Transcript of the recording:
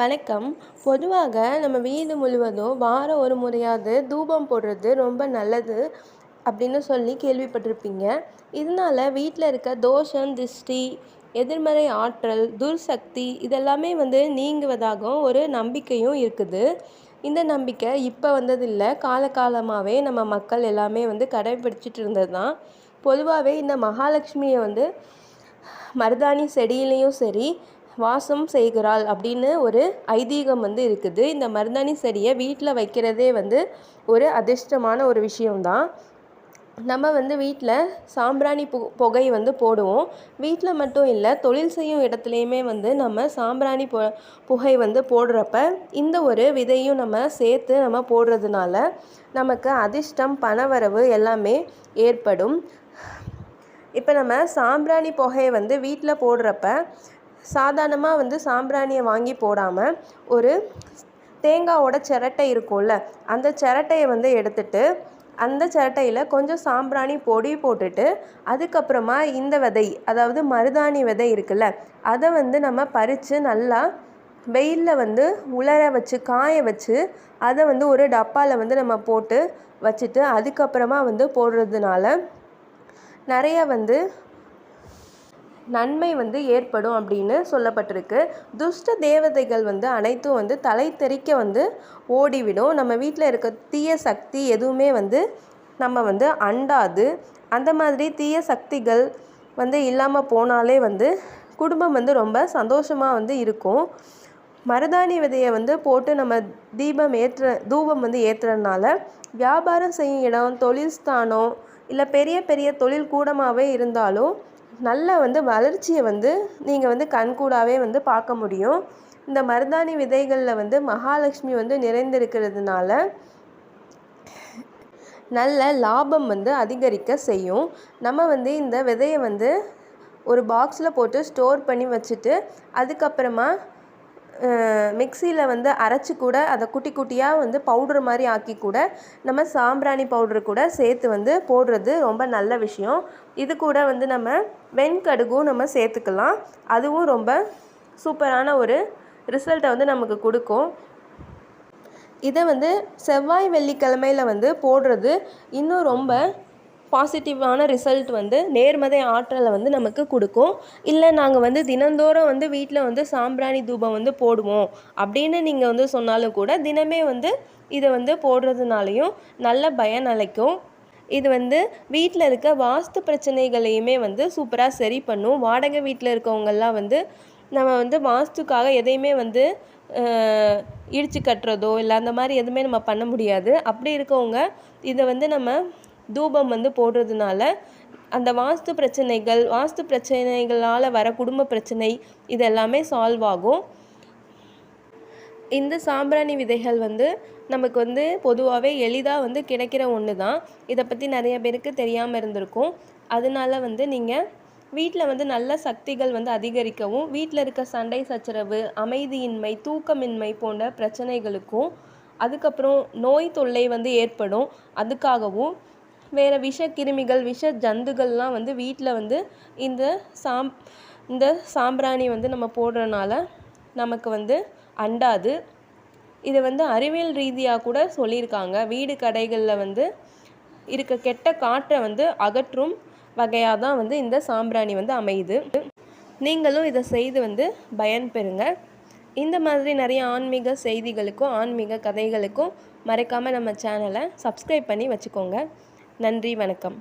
வணக்கம். பொதுவாக நம்ம வீடு முழுவதும் வாரம் ஒரு முறையாவது தூபம் போடுறது ரொம்ப நல்லது அப்படின்னு சொல்லி கேள்விப்பட்டிருப்பீங்க. இதனால வீட்டில் இருக்க தோஷம் திருஷ்டி எதிர்மறை ஆற்றல் துர்சக்தி இதெல்லாமே வந்து நீங்குவதாகவும் ஒரு நம்பிக்கையும் இருக்குது. இந்த நம்பிக்கை இப்போ வந்ததில்லை. காலகாலமாகவே நம்ம மக்கள் எல்லாமே வந்து கடைபிடிச்சிட்டு இருந்தது தான் பொதுவாகவே இந்த மகாலட்சுமியை வந்து மருதாணி செடியிலையும் சரி வாசம் செய்கிறாள் அப்படின்னு ஒரு ஐதீகம் வந்து இருக்குது. இந்த மருதாணி செடியை வீட்டில் வைக்கிறதே வந்து ஒரு அதிர்ஷ்டமான ஒரு விஷயம்தான். நம்ம வந்து வீட்டில் சாம்பிராணி பு புகை வந்து போடுவோம். வீட்டில் மட்டும் இல்லை தொழில் செய்யும் இடத்துலையுமே வந்து நம்ம சாம்பிராணி பு புகை வந்து போடுறப்ப இந்த ஒரு விதையும் நம்ம சேர்த்து நம்ம போடுறதுனால நமக்கு அதிர்ஷ்டம் பணவரவு எல்லாமே ஏற்படும். இப்போ நம்ம சாம்பிராணி புகையை வந்து வீட்டில் போடுறப்ப சாதாரணமாக வந்து சாம்பிராணியை வாங்கி போடாமல் ஒரு தேங்காவோட சிரட்டை இருக்கும்ல அந்த சிரட்டையை வந்து எடுத்துட்டு அந்த சிரட்டையில் கொஞ்சம் சாம்பிராணி பொடி போட்டுட்டு அதுக்கப்புறமா இந்த விதை அதாவது மருதாணி விதை இருக்குல்ல அதை வந்து நம்ம பறித்து நல்லா வெயிலில் வந்து உலர வச்சு காய வச்சு அதை வந்து ஒரு டப்பாவில் வந்து நம்ம போட்டு வச்சுட்டு அதுக்கப்புறமா வந்து போடுறதுனால நிறைய வந்து நன்மை வந்து ஏற்படும் அப்படின்னு சொல்லப்பட்டிருக்கு. துஷ்ட தேவதைகள் வந்து அனைத்தும் வந்து தலை தெறிக்க வந்து ஓடிவிடும். நம்ம வீட்டில் இருக்க தீய சக்தி எதுவுமே வந்து நம்ம வந்து அண்டாது. அந்த மாதிரி தீய சக்திகள் வந்து இல்லாமல் போனாலே வந்து குடும்பம் வந்து ரொம்ப சந்தோஷமாக வந்து இருக்கும். மருதாணி விதையை வந்து போட்டு நம்ம தீபம் ஏற்ற தூபம் வந்து ஏற்றுறதுனால வியாபாரம் செய்யும் இடம் தொழில் ஸ்தானம் இல்லை பெரிய பெரிய தொழில் கூடமாகவே இருந்தாலும் நல்ல வந்து வளர்ச்சியை வந்து நீங்கள் வந்து கண்கூடாகவே வந்து பார்க்க முடியும். இந்த மருதாணி விதைகளில் வந்து மகாலட்சுமி வந்து நிறைந்திருக்கிறதுனால நல்ல லாபம் வந்து அதிகரிக்க செய்யும். நம்ம வந்து இந்த விதையை வந்து ஒரு பாக்ஸில் போட்டு ஸ்டோர் பண்ணி வச்சுட்டு அதுக்கப்புறமா மிக்சியில் வந்து அரைச்சி கூட அதை குட்டி குட்டியாக வந்து பவுட்ரு மாதிரி ஆக்கி கூட நம்ம சாம்பிராணி பவுட்ரு கூட சேர்த்து வந்து போடுறது ரொம்ப நல்ல விஷயம். இது கூட வந்து நம்ம வெண்கடுகும் நம்ம சேர்த்துக்கலாம். அதுவும் ரொம்ப சூப்பரான ஒரு ரிசல்ட்டை வந்து நமக்கு கொடுக்கும். இதை வந்து செவ்வாய் வெள்ளிக்கிழமையில் வந்து போடுறது இன்னும் ரொம்ப பாசிட்டிவான ரிசல்ட் வந்து நேர்மறை ஆற்றலை வந்து நமக்கு கொடுக்கும். இல்லை நாங்கள் வந்து தினந்தோறும் வந்து வீட்டில் வந்து சாம்பிராணி தூபம் வந்து போடுவோம் அப்படின்னு நீங்கள் வந்து சொன்னாலும் கூட தினமே வந்து இதை வந்து போடுறதுனாலையும் நல்ல பயன் அளிக்கும். இது வந்து வீட்டில் இருக்க வாஸ்து பிரச்சனைகளையுமே வந்து சூப்பராக சரி பண்ணும். வாடகை வீட்டில் இருக்கவங்கெல்லாம் வந்து நம்ம வந்து வாஸ்துக்காக எதையுமே வந்து இடித்து கட்டுறதோ இல்லை அந்த மாதிரி எதுவுமே நம்ம பண்ண முடியாது. அப்படி இருக்கவங்க இதை வந்து நம்ம தூபம் வந்து போடுறதுனால அந்த வாஸ்து பிரச்சனைகள் வாஸ்து பிரச்சனைகளால் வர குடும்ப பிரச்சனை இது எல்லாமே சால்வ் ஆகும். இந்த சாம்பிராணி விதைகள் வந்து நமக்கு வந்து பொதுவாகவே எளிதாக வந்து கிடைக்கிற ஒன்று தான் இதை பற்றி நிறைய பேருக்கு தெரியாமல் இருந்திருக்கும். அதனால வந்து நீங்கள் வீட்டில் வந்து நல்ல சக்திகள் வந்து அதிகரிக்கவும் வீட்டில் இருக்க சண்டை சச்சரவு அமைதியின்மை தூக்கமின்மை போன்ற பிரச்சனைகளுக்கும் அதுக்கப்புறம் நோய் தொல்லை வந்து ஏற்படும். அதுக்காகவும் வேறு விஷ கிருமிகள் விஷ ஜந்துகள்லாம் வந்து வீட்டில் வந்து இந்த சாம் இந்த சாம்பிராணி வந்து நம்ம போடுறனால நமக்கு வந்து அண்டாது. இதை வந்து அறிவியல் ரீதியாக கூட சொல்லியிருக்காங்க. வீடு கடைகளில் வந்து இருக்க கெட்ட காற்றை வந்து அகற்றும் வகையாக தான் வந்து இந்த சாம்பிராணி வந்து அமையுது. நீங்களும் இதை செய்து வந்து பயன்பெறுங்க இந்த மாதிரி நிறைய ஆன்மீக செய்திகளுக்கும் ஆன்மீக கதைகளுக்கும் மறக்காமல் நம்ம சேனலை சப்ஸ்கிரைப் பண்ணி வச்சுக்கோங்க. நன்றி வணக்கம்.